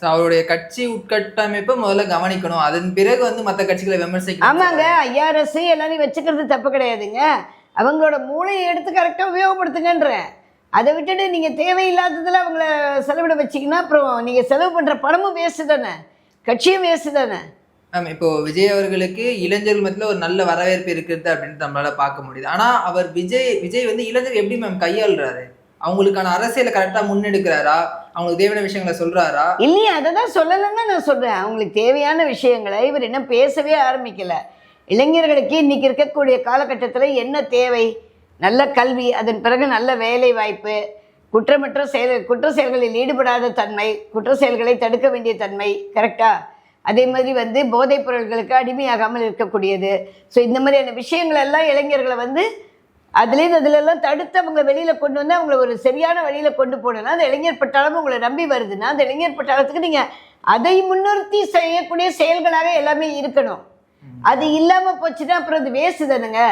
So, அவருடைய கட்சி உட்கட்டமைப்பை முதல்ல கவனிக்கணும். அதன் பிறகு வந்து மத்த கட்சிகளை விமர்சிக்கணும். ஆமாங்க ஐஆர்எஸ் எல்லாரையும் வச்சுக்கிறது தப்பு கிடையாதுங்க. அவங்களோட மூளையை எடுத்து கரெக்டாக உபயோகப்படுத்துங்கன்றேன் அதை விட்டுட்டு நீங்கள் தேவையில்லாததில் அவங்கள செலவிட வச்சிங்கன்னா அப்புறம் நீங்கள் செலவு பண்ணுற பணமும் வேஸ்ட்டு தானே? கட்சியும் வேஸ்ட்டு தானே? மேம் இப்போ விஜய் அவர்களுக்கு இளைஞர்கள் மத்தியில் ஒரு நல்ல வரவேற்பு இருக்குது அப்படின்னு நம்மளால பார்க்க முடியுது. ஆனா அவர் விஜய் விஜய் வந்து இளைஞர் எப்படி மேம் கையாளுறாரு? அவங்களுக்கான அரசியலை கரெக்டா முன்னெடுக்கிறாரா? அவங்களுக்கு தேவையான விஷயங்களை சொல்றாரா? இல்லையா அதை தான் சொல்லலைங்க நான் சொல்கிறேன் அவங்களுக்கு தேவையான விஷயங்களை இவர் இன்னும் பேசவே ஆரம்பிக்கலை. இளைஞர்களுக்கு இன்னைக்கு இருக்கக்கூடிய காலகட்டத்தில் என்ன தேவை? நல்ல கல்வி அதன் பிறகு நல்ல வேலை வாய்ப்பு குற்றமற்ற செயல் குற்ற செயல்களில் ஈடுபடாத தன்மை குற்ற செயல்களை தடுக்க வேண்டிய தன்மை கரெக்டா அதே மாதிரி வந்து போதைப் பொருள்களுக்கு அடிமையாகாமல் இருக்கக்கூடியது. ஸோ இந்த மாதிரியான விஷயங்கள் எல்லாம் இளைஞர்களை வந்து அதுலேருந்து அதிலெல்லாம் தடுத்து அவங்க வெளியில் கொண்டு வந்து அவங்கள ஒரு சரியான வழியில் கொண்டு போனோன்னா அந்த இளைஞர் பட்டாளம் உங்களை நம்பி வருதுன்னா அந்த இளைஞர் பட்டாளத்துக்கு நீங்கள் அதை முன்னிறுத்தி செய்யக்கூடிய செயல்களாக எல்லாமே இருக்கணும். அது இல்லாமல் போச்சுன்னா அப்புறம் அது வேஸ்ட் தானுங்க.